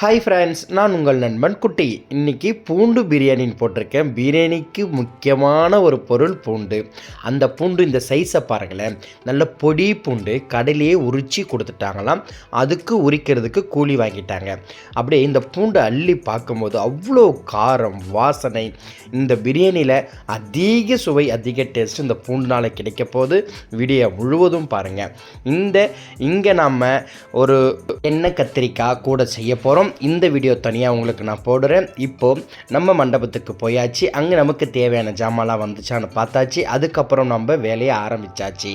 Hi friends நான் உங்கள் நண்பன் குட்டி. இன்றைக்கி பூண்டு பிரியாணின்னு போட்டிருக்கேன். பிரியாணிக்கு முக்கியமான ஒரு பொருள் பூண்டு. அந்த பூண்டு இந்த சைஸை பாருங்களேன். நல்ல பொடி பூண்டு கடையிலேயே உரிச்சு கொடுத்துட்டாங்களாம். அதுக்கு உரிக்கிறதுக்கு கூலி வாங்கிட்டாங்க. அப்படியே இந்த பூண்டை அள்ளி பார்க்கும்போது அவ்வளோ காரம் வாசனை. இந்த பிரியாணியில் அதிக சுவை அதிக டேஸ்ட் இந்த பூண்டுனால் கிடைக்க போது வீடியோ முழுவதும் பாருங்கள் இந்த இங்கே நாம் ஒரு எண்ணெய் கத்திரிக்காய் கூட செய்ய போகிறோம் இந்த வீடியோ தனியாக உங்களுக்கு நான் போடுறேன். இப்போது நம்ம மண்டபத்துக்கு போயாச்சு. அங்கே நமக்கு தேவையான ஜாமான்லாம் வந்துச்சான்னு பார்த்தாச்சு. அதுக்கப்புறம் நம்ம வேலையை ஆரம்பிச்சாச்சு.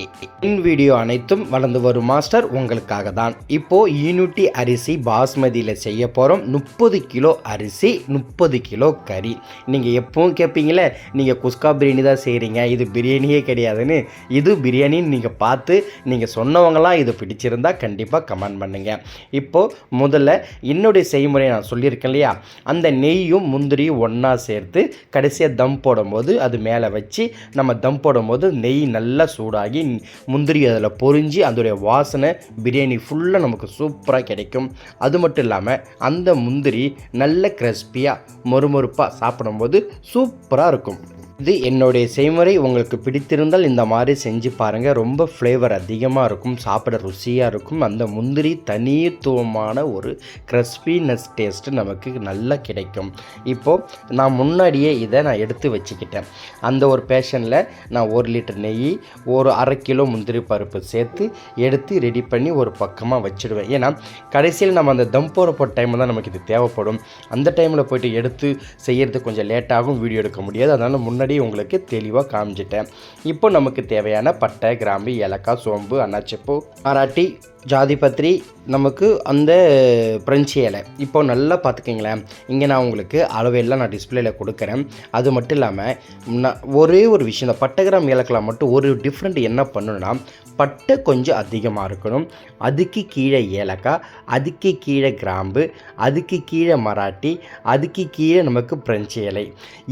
இன் வீடியோ அனைத்தும் வளர்ந்து வரும் மாஸ்டர் உங்களுக்காக தான். இப்போது யூனிட்டி அரிசி பாஸ்மதியில் செய்ய போகிறோம் முப்பது கிலோ அரிசி முப்பது கிலோ கறி. நீங்கள் எப்பவும் கேட்பீங்களே நீங்கள் குஸ்கா பிரியாணி தான் செய்கிறீங்க இது பிரியாணியே கிடையாதுன்னு. இது பிரியாணின்னு நீங்கள் பார்த்து நீங்கள் சொன்னவங்களாம் இது பிடிச்சிருந்தா கண்டிப்பாக கமெண்ட் பண்ணுங்கள் இப்போது முதல்ல என்னுடைய செய்முறை நான் சொல்லியிருக்கேன் இல்லையா? அந்த நெய்யும் முந்திரியும் ஒன்றா சேர்த்து கடைசியாக தம் போடும்போது அது மேலே வச்சு நம்ம தம் போடும்போது நெய் நல்லா சூடாகி முந்திரி அதில் பொரிஞ்சு அதோடைய வாசனை பிரியாணி ஃபுல்லாக நமக்கு சூப்பராக கிடைக்கும். அது மட்டும் இல்லாமல் அந்த முந்திரி நல்ல கிறிஸ்பியாக மொறுமொறுப்பாக சாப்பிடும்போது சூப்பராக இருக்கும். இது என்னுடைய செய்முறை. உங்களுக்கு பிடித்திருந்தால் இந்த மாதிரி செஞ்சு பாருங்கள் ரொம்ப ஃப்ளேவர் அதிகமாக இருக்கும். சாப்பிட ருசியாக இருக்கும். அந்த முந்திரி தனித்துவமான ஒரு கிறிஸ்பினஸ் டேஸ்ட்டு நமக்கு நல்லா கிடைக்கும். இப்போது நான் முன்னாடியே இதை நான் எடுத்து வச்சுக்கிட்டேன். அந்த ஒரு பேஷனில் நான் ஒரு லிட்டர் நெய் ஒரு அரை கிலோ முந்திரி பருப்பு சேர்த்து எடுத்து ரெடி பண்ணி ஒரு பக்கமாக வச்சுடுவேன். ஏன்னா கடைசியில் நம்ம அந்த தம் போகிற போட்ட டைமில் தான் நமக்கு இது தேவைப்படும். அந்த டைமில் போயிட்டு எடுத்து செய்கிறது கொஞ்சம் லேட்டாகும் வீடியோ எடுக்க முடியாது. அதனால் முன்னாடி உங்களுக்கு தெளிவாக காமிச்சிட்டேன். இப்போ நமக்கு தேவையான பட்டை கிராம்பு ஏலக்காய் சோம்பு அன்னாச்சிப்பூ மராட்டி ஜாதிபத்ரி நமக்கு அந்த பிரெஞ்சு இலை. இப்போ நல்லா பார்த்துக்கிங்களேன். இங்கே நான் உங்களுக்கு அளவையெல்லாம் நான் டிஸ்பிளேயில் கொடுக்குறேன். அது மட்டும் இல்லாமல் நான் ஒரே ஒரு விஷயம் இந்த பட்டகிராம் கிராம் மட்டும் ஒரு டிஃப்ரெண்ட் என்ன பண்ணணும்னா பட்டை கொஞ்சம் அதிகமாக இருக்கணும். அதுக்கு கீழே ஏலக்காய் அதுக்கு கீழே கிராம்பு அதுக்கு கீழே மராட்டி அதுக்கு கீழே நமக்கு பிரெஞ்சு இலை.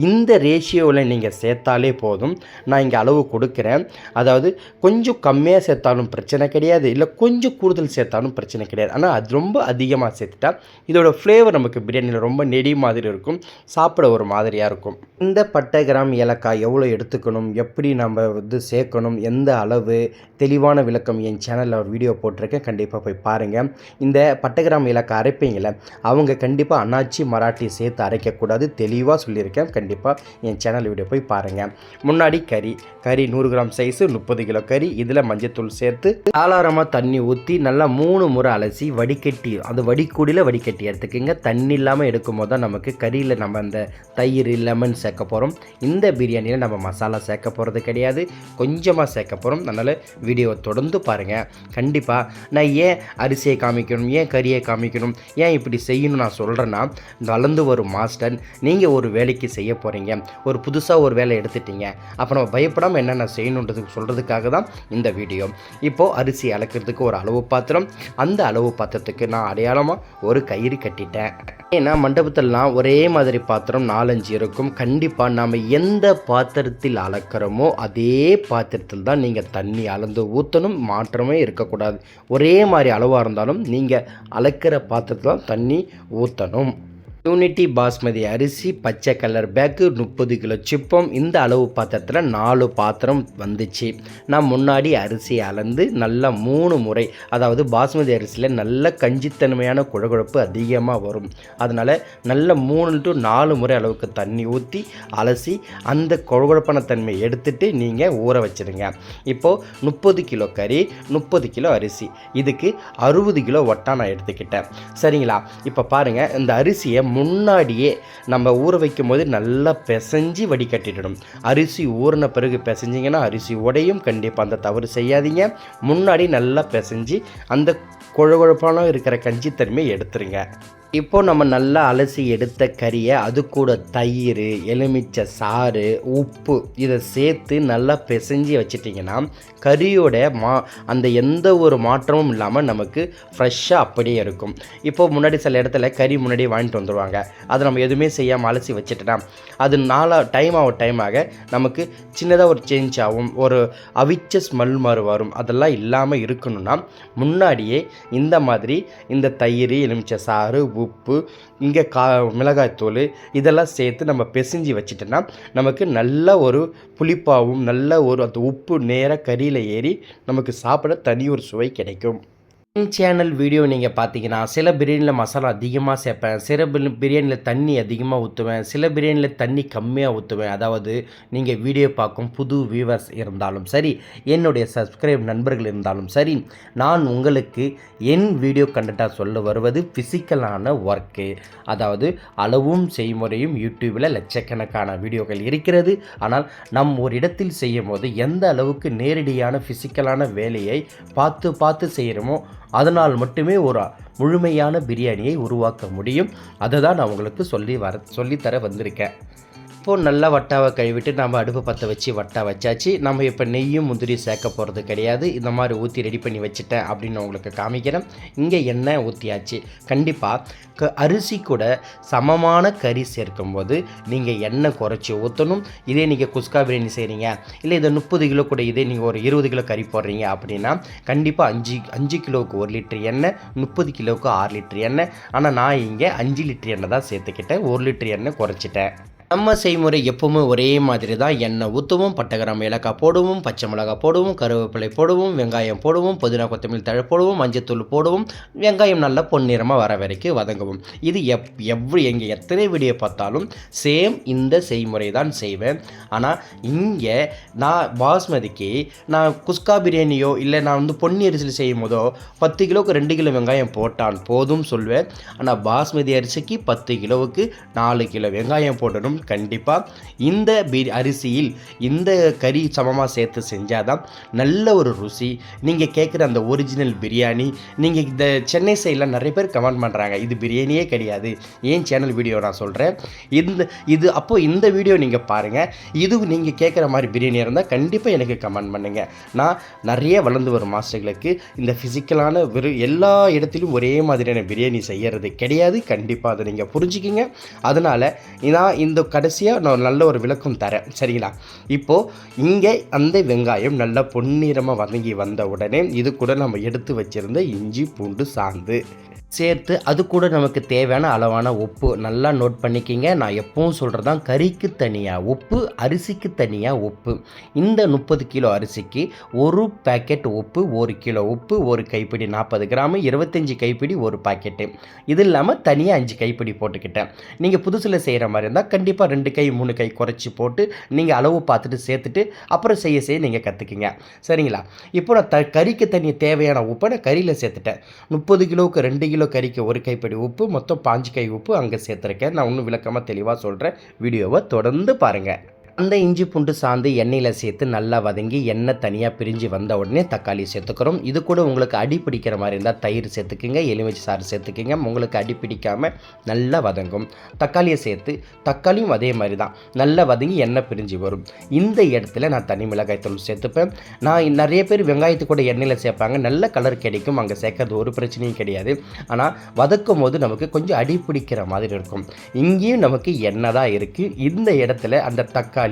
இந்த ரேஷியோவில் நீங்கள் சேர்த்தாலே போதும். நான் இங்கே அளவு கொடுக்குறேன். அதாவது கொஞ்சம் கம்மியாக சேர்த்தாலும் பிரச்சனை கிடையாது. இல்லை கொஞ்சம் கூடுதல் சேர்த்தாலும் பிரச்சனை கிடையாது. ஆனால் அது ரொம்ப அதிகமாக சேர்த்துட்டா இதோட ஃப்ளேவர் நமக்கு பிரியாணியில் ரொம்ப நெடி மாதிரி இருக்கும். சாப்பிட ஒரு மாதிரியாக இருக்கும். இந்த பட்டை கிராம் ஏலக்காய் எவ்வளோ எடுத்துக்கணும்? எப்படி நம்ம வந்து சேர்க்கணும்? எந்த அளவு? தெளிவான விளக்கம் என் சேனலில் ஒரு வீடியோ போட்டிருக்கேன். கண்டிப்பாக போய் பாருங்கள் இந்த பட்டை கிராம் ஏலக்காய் அரைப்பீங்கள அவங்க கண்டிப்பாக அண்ணாச்சி மராட்டி சேர்த்து அரைக்கக்கூடாது. தெளிவாக சொல்லியிருக்கேன். கண்டிப்பாக என் சேனல் வீடியோ போய் போய் பாருங்கள் முன்னாடி கறி கறி நூறு கிராம் சைஸு முப்பது கிலோ கறி இதில் மஞ்சத்தூள் சேர்த்து தாளாரமாக தண்ணி ஊற்றி நல்லா மூணு முறை அலசி வடிகட்டி அது வடிக்கூடியில் வடிகட்டி எடுத்துக்கோங்க. தண்ணி இல்லாமல் எடுக்கும் போது தான் நமக்கு கறியில் நம்ம அந்த தயிர் லெமன் சேர்க்க போகிறோம் இந்த பிரியாணியில் நம்ம மசாலா சேர்க்க போகிறது கிடையாது. கொஞ்சமாக சேர்க்க போகிறோம் அதனால் வீடியோவை தொடர்ந்து பாருங்கள் கண்டிப்பாக நான் ஏன் அரிசியை காமிக்கணும்? ஏன் கறியை காமிக்கணும்? ஏன் இப்படி செய்யணும் நான் சொல்கிறேன்னா வளர்ந்து வரும் மாஸ்டர் நீங்கள் ஒரு வேலைக்கு செய்ய போகிறீங்க ஒரு புதுசாக ஒரு வேலை எடுத்துட்டீங்க. அப்போ நம்ம பயப்படாமல் என்னென்ன செய்யணுன்றதுக்கு சொல்கிறதுக்காக தான் இந்த வீடியோ. இப்போது அரிசி அளக்கிறதுக்கு ஒரு அளவு பாத்திரம். அந்த அளவு பாத்திரத்துக்கு நான் அடையாளமாக ஒரு கயிறு கட்டிட்டேன். ஏன்னா மண்டபத்திலலாம் ஒரே மாதிரி பாத்திரம் நாலஞ்சு இருக்கும். கண்டிப்பாக நாம் எந்த பாத்திரத்தில் அளக்கிறோமோ அதே பாத்திரத்தில் தான் நீங்கள் தண்ணி அளந்து ஊற்றணும் மாற்றமே இருக்கக்கூடாது. ஒரே மாதிரி அளவாக இருந்தாலும் நீங்கள் அளக்கிற பாத்திரத்தில் தான் தண்ணி ஊற்றணும் யூனிட்டி பாஸ்மதி அரிசி பச்சை கலர் பேக்கு முப்பது கிலோ சிப்பம். இந்த அளவு பாத்திரத்தில் நாலு பாத்திரம் வந்துச்சு. நான் முன்னாடி அரிசி அளந்து நல்லா மூணு முறை அதாவது பாஸ்மதி அரிசியில் நல்ல கஞ்சித்தன்மையான குழகுழப்பு அதிகமாக வரும். அதனால் நல்ல மூணு டு நாலு முறை அளவுக்கு தண்ணி ஊற்றி அலசி அந்த குழகுழப்பான தன்மையை எடுத்துட்டு நீங்கள் ஊற வச்சுருங்க. இப்போது முப்பது கிலோ கறி முப்பது கிலோ அரிசி. இதுக்கு அறுபது கிலோ ஒட்டா நான் எடுத்துக்கிட்டேன். சரிங்களா? இப்போ பாருங்கள் இந்த அரிசியை முன்னாடியே நம்ம ஊற வைக்கும் போது நல்லா பிசைஞ்சு வடிகட்டிடணும். அரிசி ஊறின பிறகு பிசைஞ்சிங்கன்னா அரிசி உடையும். கண்டிப்பாக அந்த தவறு செய்யாதீங்க. முன்னாடி நல்லா பிசைஞ்சு அந்த குழகுழப்பான இருக்கிற கஞ்சித்தன்மையை எடுத்துருங்க. இப்போ நம்ம நல்லா அலசி எடுத்த கறியை அது கூட தயிர் எலுமிச்சை சாறு உப்பு இதை சேர்த்து நல்லா பிசைஞ்சு வச்சிட்டிங்கன்னா கறியோட மா அந்த எந்த ஒரு மாற்றமும் இல்லாமல் நமக்கு ஃப்ரெஷ்ஷாக அப்படியே இருக்கும். இப்போ முன்னாடி சில இடத்துல கறி முன்னாடி வாங்கிட்டு வந்துடுவாங்க அதை நம்ம எதுவுமே செய்யாமல் அலசி வச்சுட்டோன்னா அது நாலா டைம் ஆக டைம் ஆக நமக்கு சின்னதாக ஒரு சேஞ்ச் ஆகும். ஒரு அவிச்ச ஸ்மெல் மாதிரி வரும். அதெல்லாம் இல்லாமல் இருக்கணும்னா முன்னாடியே இந்த மாதிரி இந்த தயிர் எலுமிச்சை சாறு உப்பு இங்கே கா மிளகாய்த்தூள் இதெல்லாம் சேர்த்து நம்ம பிசைஞ்சு வச்சிட்டோன்னா நமக்கு நல்ல ஒரு புளிப்பாகவும் நல்ல ஒரு அந்த உப்பு நேராக கறியில் ஏறி நமக்கு சாப்பிட தனி ஒரு சுவை கிடைக்கும். சேனல் வீடியோ நீங்கள் பார்த்தீங்கன்னா சில பிரியாணியில் மசாலா அதிகமாக சேர்ப்பேன் சில பிரியாணியில் தண்ணி அதிகமாக ஊற்றுவேன் சில பிரியாணியில் தண்ணி கம்மியாக ஊற்றுவேன் அதாவது நீங்கள் வீடியோ பார்க்கும் புது வியூவர்ஸ் இருந்தாலும் சரி என்னுடைய சப்ஸ்கிரைப் நண்பர்கள் இருந்தாலும் சரி நான் உங்களுக்கு என் வீடியோ கண்டென்ட்டாக சொல்ல வருவது ஃபிசிக்கலான ஒர்க்கு அதாவது அளவும் செய்முறையும் யூடியூப்பில் லட்சக்கணக்கான வீடியோக்கள் இருக்கிறது. ஆனால் நம் ஒரு இடத்தில் செய்யும் போது எந்த அளவுக்கு நேரடியான ஃபிசிக்கலான வேலையை பார்த்து பார்த்து செய்கிறோமோ அதனால் மட்டுமே ஒரு முழுமையான பிரியாணியை உருவாக்க முடியும். அதை தான் நான் உங்களுக்கு சொல்லி வர சொல்லித்தர வந்திருக்கேன். இப்போது நல்லா வட்டாவை கழுவிட்டு நம்ம அடுப்பு பற்ற வச்சு வட்டா வச்சாச்சு. நம்ம இப்போ நெய்யும் முந்திரி சேர்க்க போகிறது கிடையாது. இந்த மாதிரி ஊற்றி ரெடி பண்ணி வச்சுட்டேன் அப்படின்னு உங்களுக்கு காமிக்கிறேன். இங்கே எண்ணெய் ஊற்றியாச்சு கண்டிப்பாக க அரிசி கூட சமமான கறி சேர்க்கும்போது நீங்கள் எண்ணெய் குறைச்சி ஊற்றணும் இதே நீங்கள் குஸ்கா பிரியாணி செய்கிறீங்க இல்லை இதை முப்பது கிலோ கூட இதே நீங்கள் ஒரு இருபது கிலோ கறி போடுறீங்க அப்படின்னா கண்டிப்பாக அஞ்சு அஞ்சு கிலோவுக்கு ஒரு லிட்டர் எண்ணெய் முப்பது கிலோவுக்கு ஆறு லிட்டர் எண்ணெய். ஆனால் நான் இங்கே அஞ்சு லிட்டர் எண்ணெய் தான் சேர்த்துக்கிட்டேன். ஒரு லிட்டர் எண்ணெய் குறைச்சிட்டேன். நம்ம செய்முறை எப்பவுமே ஒரே மாதிரி தான் எண்ணெய் ஊற்றுவோம் பட்டகிராம் ஏலக்காய் போடுவோம் பச்சை மிளகாய் போடுவோம் கருவேப்பிலை போடுவோம் வெங்காயம் போடுவோம் புதினா கொத்தமல்லி தழை போடுவோம் மஞ்சத்தூள் போடுவோம் வெங்காயம் நல்லா பொன்னிறமாக வர வரைக்கும் வதங்குவோம். இது எப் எவ்வளோ எங்கே எத்தனை வீடியோ பார்த்தாலும் சேம் இந்த செய்முறை தான் செய்வேன். ஆனால் இங்கே நான் பாஸ்மதிக்கு நான் குஸ்கா பிரியாணியோ இல்லை நான் வந்து பொன்னி அரிசியில் செய்யும் போதோ பத்து கிலோவுக்கு ரெண்டு கிலோ வெங்காயம் போட்டான் போதும் சொல்வேன். ஆனால் பாஸ்மதி அரிசிக்கு பத்து கிலோவுக்கு நாலு கிலோ வெங்காயம் போடணும். கண்டிப்பாக இந்த பி அரிசியில் இந்த கறி சமமாக சேர்த்து செஞ்சால் தான் நல்ல ஒரு ருசி. நீங்கள் கேட்குற அந்த ஒரிஜினல் பிரியாணி நீங்கள் இந்த சென்னை சைடில் நிறைய பேர் கமெண்ட் பண்ணுறாங்க இது பிரியாணியே கிடையாது. ஏன் சேனல் வீடியோ நான் சொல்கிறேன் இந்த இது அப்போது இந்த வீடியோ நீங்கள் பாருங்கள் இது நீங்கள் கேட்குற மாதிரி பிரியாணி இருந்தால் கண்டிப்பாக எனக்கு கமெண்ட் பண்ணுங்கள் நான் நிறைய வளர்ந்து வரும் மாஸ்டர்களுக்கு இந்த ஃபிசிக்கலான வெறு எல்லா இடத்திலும் ஒரே மாதிரியான பிரியாணி செய்யறது கிடையாது. கண்டிப்பாக அதை நீங்கள் புரிஞ்சுக்கிங்க. அதனால் நான் இந்த கடைசியாக நான் நல்ல ஒரு விளக்கம் தரேன். சரிங்களா? இப்போது இங்கே அந்த வெங்காயம் நல்லா பொன்னிறமாக வதங்கி வந்த உடனே இது கூட நம்ம எடுத்து வச்சிருந்த இஞ்சி பூண்டு சாந்து. சேர்த்து அது கூட நமக்கு தேவையான அளவான உப்பு நல்லா நோட் பண்ணிக்கிங்க. நான் எப்பவும் சொல்கிறது தான் கறிக்கு தனியாக உப்பு அரிசிக்கு தனியாக உப்பு. இந்த முப்பது கிலோ அரிசிக்கு ஒரு பேக்கெட் உப்பு ஒரு கிலோ உப்பு ஒரு கைப்பிடி நாற்பது கிராம் இருபத்தஞ்சி கைப்பிடி ஒரு பாக்கெட்டு இது இல்லாமல் தனியாக அஞ்சு கைப்பிடி போட்டுக்கிட்டேன். நீங்கள் புதுசில் செய்கிற மாதிரி இருந்தால் கண்டிப்பாக ரெண்டு கை மூணு கை குறைச்சி போட்டு நீங்கள் அளவு பார்த்துட்டு சேர்த்துட்டு அப்புறம் செய்ய செய்ய நீங்கள் கற்றுக்குங்க சரிங்களா? இப்போ நான் த கறிக்கு தனியாக தேவையான உப்பை நான் கறியில் சேர்த்துட்டேன். முப்பது கிலோவுக்கு ரெண்டு கிலோ கறிக்கு ஒரு கைப்படி உப்பு மொத்தம் பாஞ்சு கை உப்பு அங்கே சேர்த்துருக்கேன். நான் இன்னும் விளக்கமாக தெளிவாக சொல்கிறேன் வீடியோவை தொடர்ந்து பாருங்கள் அந்த இஞ்சி பூண்டு சாந்து எண்ணெயில் சேர்த்து நல்லா வதங்கி எண்ணெய் தனியாக பிரிஞ்சு வந்த உடனே தக்காளி சேர்த்துக்கிறோம். இது கூட உங்களுக்கு அடி பிடிக்கிற மாதிரி இருந்தால் தயிர் சேர்த்துக்குங்க எலுமிச்சை சாறு சேர்த்துக்கோங்க. உங்களுக்கு அடி பிடிக்காமல் நல்லா வதங்கும். தக்காளியை சேர்த்து தக்காளியும் அதே மாதிரி தான். நல்லா வதங்கி எண்ணெய் பிரிஞ்சு வரும். இந்த இடத்துல நான் தனி மிளகாய் தூள் சேர்த்துப்பேன். நான் நிறைய பேர் வெங்காயத்து கூட எண்ணெயில் சேர்ப்பாங்க. நல்ல கலர் கிடைக்கும். அங்கே சேர்க்கறது ஒரு பிரச்சனையும் கிடையாது. ஆனால் வதக்கும் போது நமக்கு கொஞ்சம் அடி பிடிக்கிற மாதிரி இருக்கும். இங்கேயும் நமக்கு எண்ணெய் தான் இருக்குது இந்த இடத்துல அந்த தக்காளி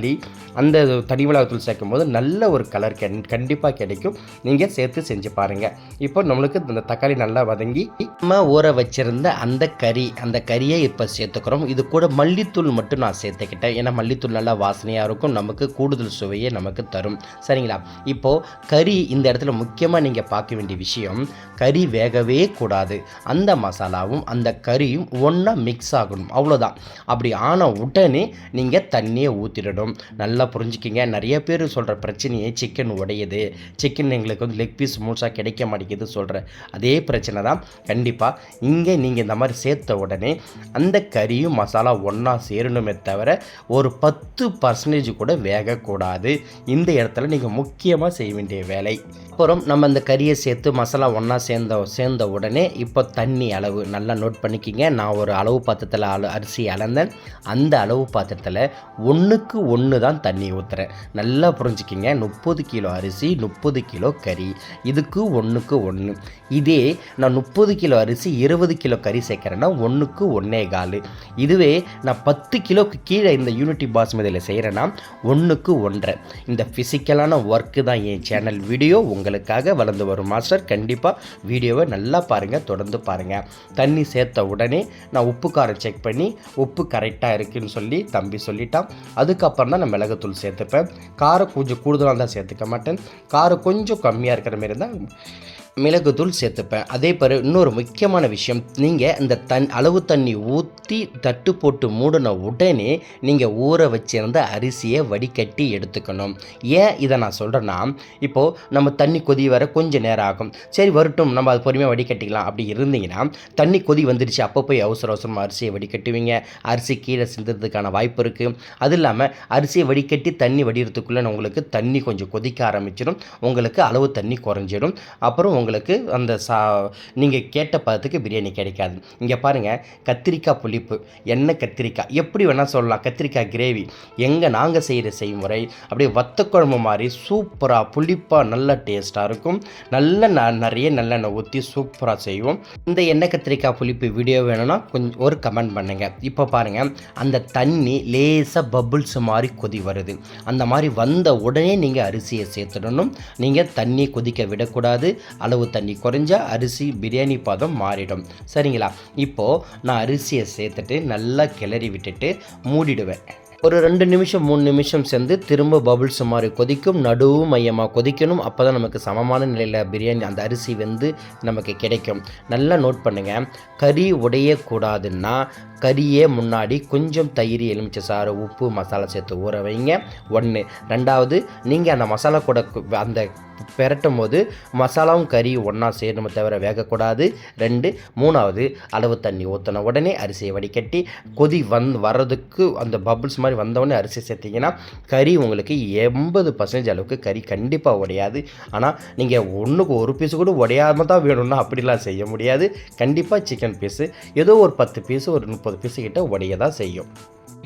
அந்த தனி மிளகாத்தூள் சேர்க்கும் போது நல்ல ஒரு கலர் கண்டிப்பாக கிடைக்கும். நீங்கள் சேர்த்து செஞ்சு பாருங்கள் இப்போ நம்மளுக்கு இந்த தக்காளி நல்லா வதங்கி நம்ம ஊற வச்சுருந்த அந்த கறி அந்த கறியை இப்போ சேர்த்துக்கிறோம். இது கூட மல்லித்தூள் மட்டும் நான் சேர்த்துக்கிட்டேன். ஏன்னா மல்லித்தூள் நல்லா வாசனையாக இருக்கும். நமக்கு கூடுதல் சுவையை நமக்கு தரும். சரிங்களா? இப்போது கறி இந்த இடத்துல முக்கியமாக நீங்கள் பார்க்க வேண்டிய விஷயம் கறி வேகவே கூடாது. அந்த மசாலாவும் அந்த கறியும் ஒன்றா மிக்ஸ் ஆகணும். அவ்வளோதான் அப்படி ஆன உடனே நீங்கள் தண்ணியை ஊற்றிடணும் நல்லா புரிஞ்சுக்கிங்க. நிறைய பேர் சொல்கிற பிரச்சனையே சிக்கன் உடையுது. சிக்கன் எங்களுக்கு வந்து லெக் பீஸ் முழுசாக கிடைக்க மாட்டேங்குது சொல்கிற அதே பிரச்சனை தான். கண்டிப்பாக இங்கே நீங்கள் இந்த மாதிரி சேர்த்த உடனே அந்த கறியும் மசாலா ஒன்றா சேரணுமே தவிர ஒரு பத்து பர்சன்டேஜ் கூட வேகக்கூடாது. இந்த இடத்துல நீங்கள் முக்கியமாக செய்ய வேண்டிய வேலை. அப்புறம் நம்ம அந்த கறியை சேர்த்து மசாலா ஒன்றா சேர்ந்த சேர்ந்த உடனே இப்போ தண்ணி அளவு நல்லா நோட் பண்ணிக்கிங்க. நான் ஒரு அளவு பாத்திரத்தில் அள அரிசி அளந்தேன். அந்த அளவு பாத்திரத்தில் ஒன்றுக்கு ஒன்று தான் தண்ணி ஊற்றுறேன் நல்லா புரிஞ்சுக்கிங்க. முப்பது கிலோ அரிசி முப்பது கிலோ கறி. இதுக்கு ஒன்றுக்கு ஒன்று இதே நான் முப்பது கிலோ அரிசி இருபது கிலோ கறி சேர்க்குறேன்னா ஒன்றுக்கு ஒன்றே கால். இதுவே நான் பத்து கிலோக்கு கீழே இந்த யூனிட்டி பாஸ்மதியில் செய்கிறேன்னா ஒன்றுக்கு ஒன்றரை. இந்த ஃபிசிக்கலான ஒர்க்கு தான் என் சேனல் வீடியோ உங்களுக்காக வளர்ந்து வரும் மாஸ்டர் கண்டிப்பாக வீடியோவை நல்லா பாருங்கள் தொடர்ந்து பாருங்கள் தண்ணி சேர்த்த உடனே நான் உப்பு காரம் செக் பண்ணி உப்பு கரெக்டாக இருக்குன்னு சொல்லி தம்பி சொல்லிட்டான். அதுக்கப்புறம் தான் நான் மிளகுத்தூள் சேர்த்துப்பேன். காரம் கொஞ்சம் கூடுதலாக தான் சேர்த்துக்க மாட்டேன். காரம் கொஞ்சம் கம்மியாக இருக்கிற மாரி தான் மிளகுத்தூள் சேர்த்துப்பேன். அதே பிற இன்னொரு முக்கியமான விஷயம் நீங்கள் இந்த தன் அளவு தண்ணி ஊற்றி தட்டு போட்டு மூடின உடனே நீங்கள் ஊற வச்சிருந்த அரிசியை வடிகட்டி எடுத்துக்கணும். ஏன் இதை நான் சொல்கிறேன்னா இப்போது நம்ம தண்ணி கொதி வர கொஞ்சம் நேரம் ஆகும். சரி வரட்டும் நம்ம அது பொறுமையாக வடிகட்டிக்கலாம். அப்படி இருந்தீங்கன்னா தண்ணி கொதி வந்துடுச்சு அப்போ போய் அவசர அவசரமாக அரிசியை வடிகட்டுவீங்க. அரிசி கீழே சிந்துறதுக்கான வாய்ப்பு இருக்குது அது இல்லாமல் அரிசியை வடிகட்டி தண்ணி வடிகிறதுக்குள்ளே உங்களுக்கு தண்ணி கொஞ்சம் கொதிக்க ஆரம்பிச்சிடும். உங்களுக்கு அளவு தண்ணி குறைஞ்சிடும். அப்புறம் உங்களுக்கு அந்த சா நீங்கள் கேட்ட பதத்துக்கு பிரியாணி கிடைக்காது. இங்கே பாருங்கள் கத்திரிக்காய் புளிப்பு. எண்ணெய் கத்திரிக்காய்? எப்படி வேணால் சொல்லலாம். கத்திரிக்காய் கிரேவி எங்கே நாங்கள் செய்கிற செய்முறை அப்படியே வத்த குழம்பு மாதிரி சூப்பராக புளிப்பாக நல்ல டேஸ்ட்டாக இருக்கும். நல்ல ந நிறைய நல்லெண்ணெய் ஊற்றி சூப்பராக செய்வோம். இந்த எண்ணெய் கத்திரிக்காய் புளிப்பு வீடியோ வேணும்னா கொஞ்சம் ஒரு கமெண்ட் பண்ணுங்கள் இப்போ பாருங்கள் அந்த தண்ணி லேசாக பபுள்ஸ் மாதிரி கொதி வருது. அந்த மாதிரி வந்த உடனே நீங்கள் அரிசியை சேர்த்துடணும். நீங்கள் தண்ணி கொதிக்க விடக்கூடாது. அளவு தண்ணி குறைஞ்சா அரிசி பிரியாணி பாதம் மாறிடும். சரிங்களா? இப்போது நான் அரிசியை சேர்த்துட்டு நல்லா கிளறி விட்டுட்டு மூடிடுவேன். ஒரு ரெண்டு நிமிஷம் மூணு நிமிஷம் சேர்ந்து திரும்ப பபுள்ஸ் மாதிரி கொதிக்கும் நடுவு மையமாக கொதிக்கணும். அப்போ தான் நமக்கு சமமான நிலையில் பிரியாணி அந்த அரிசி வந்து நமக்கு கிடைக்கும். நல்லா நோட் பண்ணுங்கள் கறி உடையக்கூடாதுன்னா கறியே முன்னாடி கொஞ்சம் தயிர் எலுமிச்சை சாறு உப்பு மசாலா சேர்த்து ஊற வைங்க. ஒன்று ரெண்டாவது நீங்கள் அந்த மசாலா கூட அந்த பெரட்டும் போது மசாலாவும் கறி ஒன்றா சேரணுமே தவிர வேகக்கூடாது. ரெண்டு மூணாவது அளவு தண்ணி ஊற்றின உடனே அரிசியை வடிகட்டி கொதி வந் வர்றதுக்கு அந்த பபுள்ஸ் மாதிரி வந்தவுடனே அரிசி சேர்த்திங்கன்னா கறி உங்களுக்கு எண்பது பர்சன்டேஜ் அளவுக்கு கறி கண்டிப்பாக உடையாது. ஆனால் நீங்கள் ஒன்றுக்கு ஒரு பீஸு கூட உடையாம தான் வேணும்னா அப்படிலாம் செய்ய முடியாது. கண்டிப்பாக சிக்கன் பீஸு ஏதோ ஒரு பத்து பீஸு ஒரு முப்பது பீஸு கிட்ட உடைய தான் செய்யும்.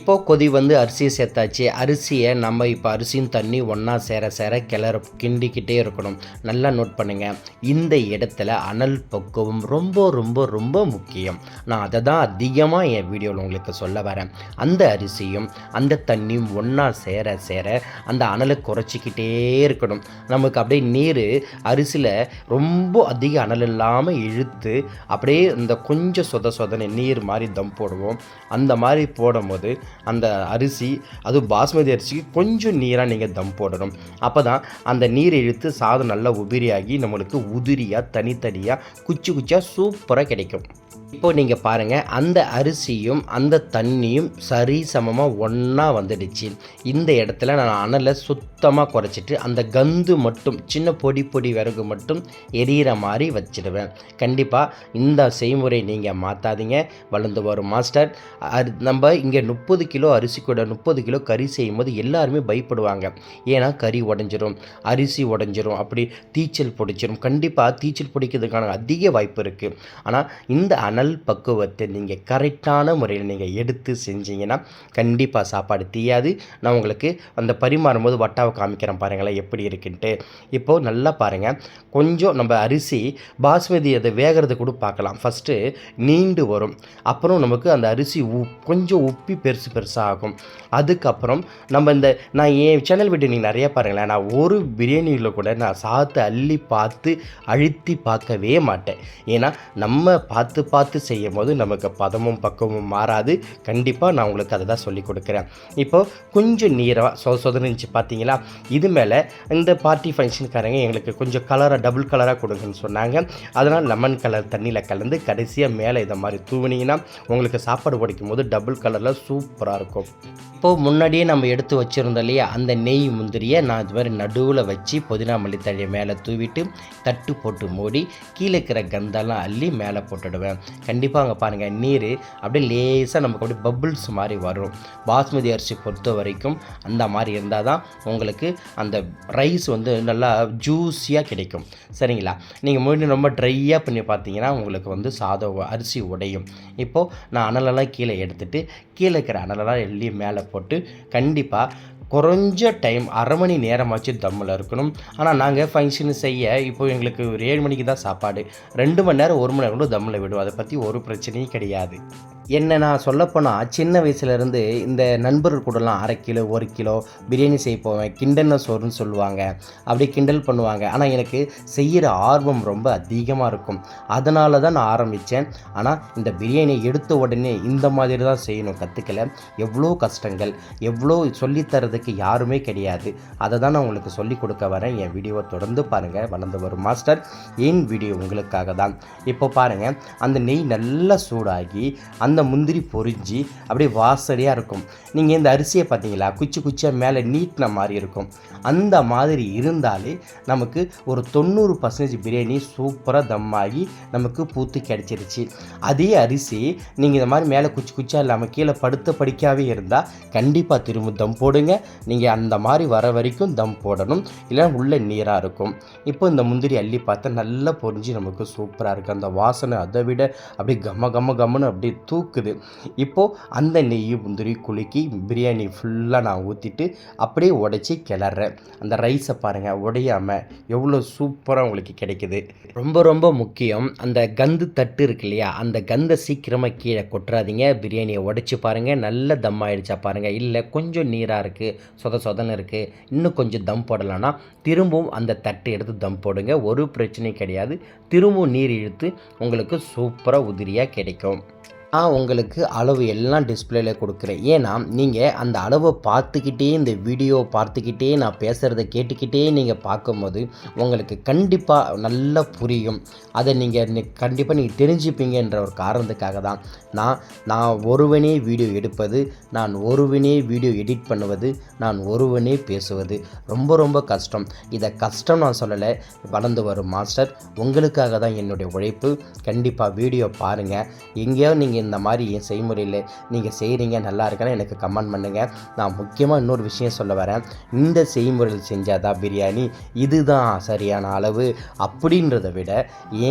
இப்போது கொதி வந்து அரிசியை சேர்த்தாச்சு. அரிசியை நம்ம இப்போ அரிசியும் தண்ணி ஒன்றா சேர சேர கிளற கிண்டிக்கிட்டே இருக்கணும். நல்லா நோட் பண்ணுங்கள் இந்த இடத்துல அனல் பக்குவம் ரொம்ப ரொம்ப ரொம்ப முக்கியம். நான் அதை தான் அதிகமாக என் வீடியோவில் உங்களுக்கு சொல்ல வரேன். அந்த அரிசியும் அந்த தண்ணியும் ஒன்றா சேர சேர அந்த அனலை குறைச்சிக்கிட்டே இருக்கணும். நமக்கு அப்படியே நீர் அரிசியில் ரொம்ப அதிக அனல் இல்லாமல் இழுத்து அப்படியே இந்த கொஞ்சம் சொத சொதனை நீர் மாதிரி தம் போடுவோம். அந்த மாதிரி போடும்போது அந்த அரிசி அது பாஸ்மதி அரிசிக்கு கொஞ்சம் நீராக நீங்கள் தம் போடணும். அப்போ தான் அந்த நீர் இழுத்து சாதம் நல்லா உதிரியாகி நம்மளுக்கு உதிரியாக தனித்தனியாக குச்சி குச்சியாக சூப்பராக கிடைக்கும். இப்போ நீங்கள் பாருங்கள் அந்த அரிசியும் அந்த தண்ணியும் சரி சமமாக ஒன்றா வந்துடுச்சு. இந்த இடத்துல நான் அனலை சுத்தமாக குறைச்சிட்டு அந்த கந்து மட்டும் சின்ன பொடி பொடி விறகு மட்டும் எரியிற மாதிரி வச்சிடுவேன் கண்டிப்பாக இந்த செய்முறை நீங்கள் மாற்றாதீங்க வளர்ந்து வரும் மாஸ்டர். அது நம்ம இங்கே முப்பது கிலோ அரிசி கூட முப்பது கிலோ கறி செய்யும்போது எல்லாருமே பயப்படுவாங்க. ஏன்னா கறி உடஞ்சிரும் அரிசி உடஞ்சிரும் அப்படி தீச்சல் பிடிச்சிரும். கண்டிப்பாக தீச்சல் பிடிக்கிறதுக்கான அதிக வாய்ப்பு இருக்குது ஆனால் இந்த அனல் பக்குவத்தை நீங்கள் கரெக்டான முறையில் நீங்கள் எடுத்து செஞ்சீங்கன்னா கண்டிப்பாக சாப்பாடு தீயாது. நான் உங்களுக்கு அந்த பரிமாறும் போது வட்டாவை காமிக்கிறேன் பாருங்களேன் எப்படி இருக்குன்ட்டு. இப்போது நல்லா பாருங்கள் கொஞ்சம் நம்ம அரிசி பாஸ்மதி அதை வேகிறது கூட பார்க்கலாம். ஃபஸ்ட்டு நீண்டு வரும். அப்புறம் நமக்கு அந்த அரிசி உப் கொஞ்சம் உப்பி பெருசு பெருசாக ஆகும். அதுக்கப்புறம் நம்ம இந்த நான் என் சேனல் வீடியோ நீங்கள் நிறையா பாருங்களேன். நான் ஒரு பிரியாணியில் கூட நான் சாத்து அள்ளி பார்த்து அழுத்தி பார்க்கவே மாட்டேன். ஏன்னா நம்ம பார்த்து பார்த்து செய்யும் போது நமக்கு பதமும் பக்குவமும் மாறாது. கண்டிப்பாக நான் உங்களுக்கு அதை தான் சொல்லி கொடுக்குறேன். இப்போது கொஞ்சம் நீராக சொ சொதனிச்சு பார்த்தீங்களா? இது மேலே இந்த பார்ட்டி ஃபங்க்ஷனுக்காரங்க எங்களுக்கு கொஞ்சம் கலராக டபுள் கலராக கொடுங்கன்னு சொன்னாங்க. அதனால் லெமன் கலர் தண்ணியில் கலந்து கடைசியாக மேலே இதை மாதிரி தூவினீங்கன்னா உங்களுக்கு சாப்பாடு உடைக்கும் போது டபுள் கலரில் சூப்பராக இருக்கும். இப்போது முன்னாடியே நம்ம எடுத்து வச்சுருந்தோம் இல்லையா? அந்த நெய் முந்திரியை நான் இது மாதிரி நடுவில் வச்சு புதினா மல்லித்தழையை மேலே தூவிட்டு தட்டு போட்டு மூடி கீழே இருக்கிற கந்தெல்லாம் அள்ளி மேலே போட்டுடுவேன். கண்டிப்பாக அங்கே பாருங்கள் நீர் அப்படியே லேசாக நமக்கு அப்படியே பபுள்ஸ் மாதிரி வரும். பாஸ்மதி அரிசி பொறுத்த வரைக்கும் அந்த மாதிரி இருந்தால் தான் உங்களுக்கு அந்த ரைஸ் வந்து நல்லா ஜூஸியாக கிடைக்கும். சரிங்களா? நீங்கள் முன்னாடி ரொம்ப ட்ரையாக பண்ணி பார்த்தீங்கன்னா உங்களுக்கு வந்து சாதம் அரிசி உடையும். இப்போது நான் அனலெல்லாம் கீழே எடுத்துகிட்டு கீழே இருக்கிற அனலெல்லாம் எள்ளி மேலே போட்டு கண்டிப்பாக குறைஞ்ச டைம் அரை மணி நேரமாச்சு தம்மில் இருக்கணும். ஆனால் நாங்கள் ஃபங்க்ஷன் செய்ய இப்போ எங்களுக்கு ஒரு ஏழு மணிக்கு தான் சாப்பாடு. ரெண்டு மணி நேரம் ஒரு மணி நேரம் கூட தம்மில் விடுவோம் அதை பற்றி ஒரு பிரச்சனையும் கிடையாது. என்ன நான் சொல்லப்போனால் சின்ன வயசுலேருந்து இந்த நண்பர்கள் கூடலாம் அரை கிலோ ஒரு கிலோ பிரியாணி செய்ய போவேன். கிண்டன சோறுன்னு சொல்லுவாங்க. அப்படி கிண்டல் பண்ணுவாங்க. ஆனால் எனக்கு செய்கிற ஆர்வம் ரொம்ப அதிகமாக இருக்கும். அதனால தான் நான் ஆரம்பித்தேன் ஆனால் இந்த பிரியாணியை எடுத்த உடனே இந்த மாதிரி தான் செய்யணும். கற்றுக்கல எவ்வளோ கஷ்டங்கள். எவ்வளோ சொல்லித்தரதுக்கு யாருமே கிடையாது. அதை தான் நான் உங்களுக்கு சொல்லிக் கொடுக்க வரேன். என் வீடியோவை தொடர்ந்து பாருங்கள் வளர்ந்து வரும் மாஸ்டர். ஏன் வீடியோ உங்களுக்காக தான். இப்போ பாருங்கள் அந்த நெய் நல்லா சூடாகி அந்த முந்திரி பொரிஞ்சு அப்படியே வாசனையாக இருக்கும். நீங்கள் இந்த அரிசியை பார்த்தீங்களா? குச்சி குச்சியாக மேலே நீட்டின மாதிரி இருக்கும். அந்த மாதிரி இருந்தாலே நமக்கு ஒரு தொண்ணூறு பர்சன்டேஜ் பிரியாணி சூப்பராக தம்மாகி நமக்கு பூத்து கிடச்சிருச்சு. அதே அரிசி நீங்கள் இந்த மாதிரி மேலே குச்சி குச்சியாக இல்லாமல் கீழே படுத்த படிக்காவே இருந்தால் கண்டிப்பாக திரும்ப தம் போடுங்க. நீங்கள் அந்த மாதிரி வர வரைக்கும் தம் போடணும். இல்லை உள்ளே நீராக இருக்கும். இப்போ இந்த முந்திரி அள்ளி பார்த்தா நல்லா பொரிஞ்சு நமக்கு சூப்பராக இருக்குது அந்த வாசனை அதை விட அப்படியே கம்ம கம கம்முன்னு அப்படியே தூக்குது. இப்போது அந்த நெய் முந்திரி குலுக்கி பிரியாணி ஃபுல்லாக நான் ஊற்றிட்டு அப்படியே உடச்சி கிளறேன் அந்த ரைஸை பாருங்கள் உடையாமல் எவ்வளோ சூப்பராக உங்களுக்கு கிடைக்குது. ரொம்ப ரொம்ப முக்கியம் அந்த கந்து தட்டு இருக்கு இல்லையா? அந்த கந்தை சீக்கிரமாக கீழே கொட்டுறாதீங்க. பிரியாணியை உடைச்சி பாருங்கள் நல்ல தம் ஆகிடுச்சா பாருங்கள் இல்லை கொஞ்சம் நீராக இருக்குது சொத சொதன்னு இருக்குது இன்னும் கொஞ்சம் தம் போடலான்னா திரும்பவும் அந்த தட்டு எடுத்து தம் போடுங்க. ஒரு பிரச்சனையும் கிடையாது. திரும்பவும் நீர் இழுத்து உங்களுக்கு சூப்பராக உதிரியாக கிடைக்கும். நான் உங்களுக்கு அளவு எல்லாம் டிஸ்பிளேல கொடுக்குறேன். ஏன்னா நீங்கள் அந்த அளவை பார்த்துக்கிட்டே இந்த வீடியோ பார்த்துக்கிட்டே நான் பேசுகிறத கேட்டுக்கிட்டே நீங்கள் பார்க்கும்போது உங்களுக்கு கண்டிப்பாக நல்லா புரியும். அதை நீங்கள் கண்டிப்பாக நீங்கள் தெரிஞ்சுப்பீங்கன்ற ஒரு காரணத்துக்காக தான் நான் நான் ஒருவனே வீடியோ எடுப்பது நான் ஒருவனே வீடியோ எடிட் பண்ணுவது நான் ஒருவனே பேசுவது. ரொம்ப ரொம்ப கஷ்டம். இதை கஷ்டம் நான் சொல்லலை வளர்ந்து வரும் மாஸ்டர் உங்களுக்காக தான் என்னுடைய உழைப்பு. கண்டிப்பாக வீடியோ பாருங்கள் எங்கேயோ நீங்கள் இந்த மாதிரி என் செய்முறையில் நீங்கள் செய்கிறீங்க நல்லா இருக்குன்னு எனக்கு கமெண்ட் பண்ணுங்கள் நான் முக்கியமாக இன்னொரு விஷயம் சொல்ல வரேன். இந்த செய்முறையில் செஞ்சால் தான் பிரியாணி? இதுதான் சரியான அளவு. அப்படின்றத விட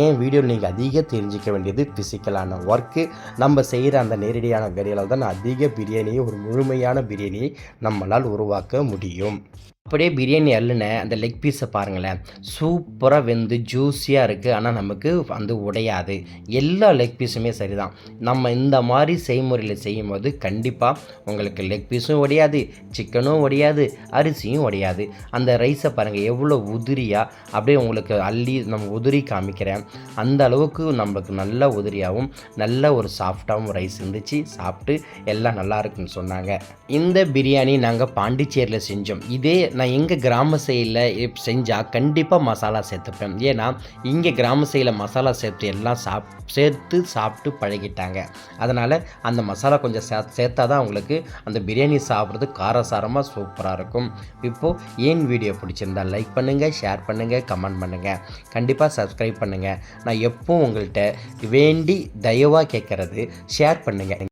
ஏன் வீடியோ நீங்கள் அதிக தெரிஞ்சிக்க வேண்டியது ஃபிசிக்கலான ஒர்க்கு நம்ம செய்கிற அந்த நேரடியான வேலையால் தான் அதிக பிரியாணியை ஒரு முழுமையான பிரியாணியை நம்மளால் உருவாக்க முடியும். அப்படியே பிரியாணி அள்ளுன அந்த லெக் பீஸை பாருங்களேன். சூப்பராக வெந்து ஜூஸியாக இருக்குது ஆனால் நமக்கு வந்து உடையாது. எல்லா லெக் பீஸுமே சரிதான். நம்ம இந்த மாதிரி செய்முறையில் செய்யும்போது கண்டிப்பாக உங்களுக்கு லெக் பீஸும் உடையாது சிக்கனும் உடையாது அரிசியும் உடையாது. அந்த ரைஸை பாருங்கள் எவ்வளோ உதிரியாக அப்படியே உங்களுக்கு அள்ளி நம்ம உதிரி காமிக்கிறேன். அந்த அளவுக்கு நம்மளுக்கு நல்ல உதிரியாகவும் நல்ல ஒரு சாஃப்டாகவும் ரைஸ் இருந்துச்சு. சாப்பிட்டு எல்லாம் நல்லா இருக்குன்னு சொன்னாங்க. இந்த பிரியாணி நாங்கள் பாண்டிச்சேரியில் செஞ்சோம். இதே நான் எங்கள் கிராம சைடில் செஞ்சால் கண்டிப்பாக மசாலா சேர்த்துப்பேன். ஏன்னா இங்கே கிராம சைடில் மசாலா சேர்த்து எல்லாம் சாப் சேர்த்து சாப்பிட்டு பழகிட்டாங்க. அதனால் அந்த மசாலா கொஞ்சம் சே சேர்த்தா தான் அவங்களுக்கு அந்த பிரியாணி சாப்பிட்றது காரசாரமாக சூப்பராக இருக்கும். இப்போது ஏன் வீடியோ பிடிச்சிருந்தா லைக் பண்ணுங்கள் ஷேர் பண்ணுங்கள் கமெண்ட் பண்ணுங்கள் கண்டிப்பாக சப்ஸ்கிரைப் பண்ணுங்கள் நான் எப்பவும் உங்கள்கிட்ட வேண்டி தயவாக கேட்குறது ஷேர் பண்ணுங்கள்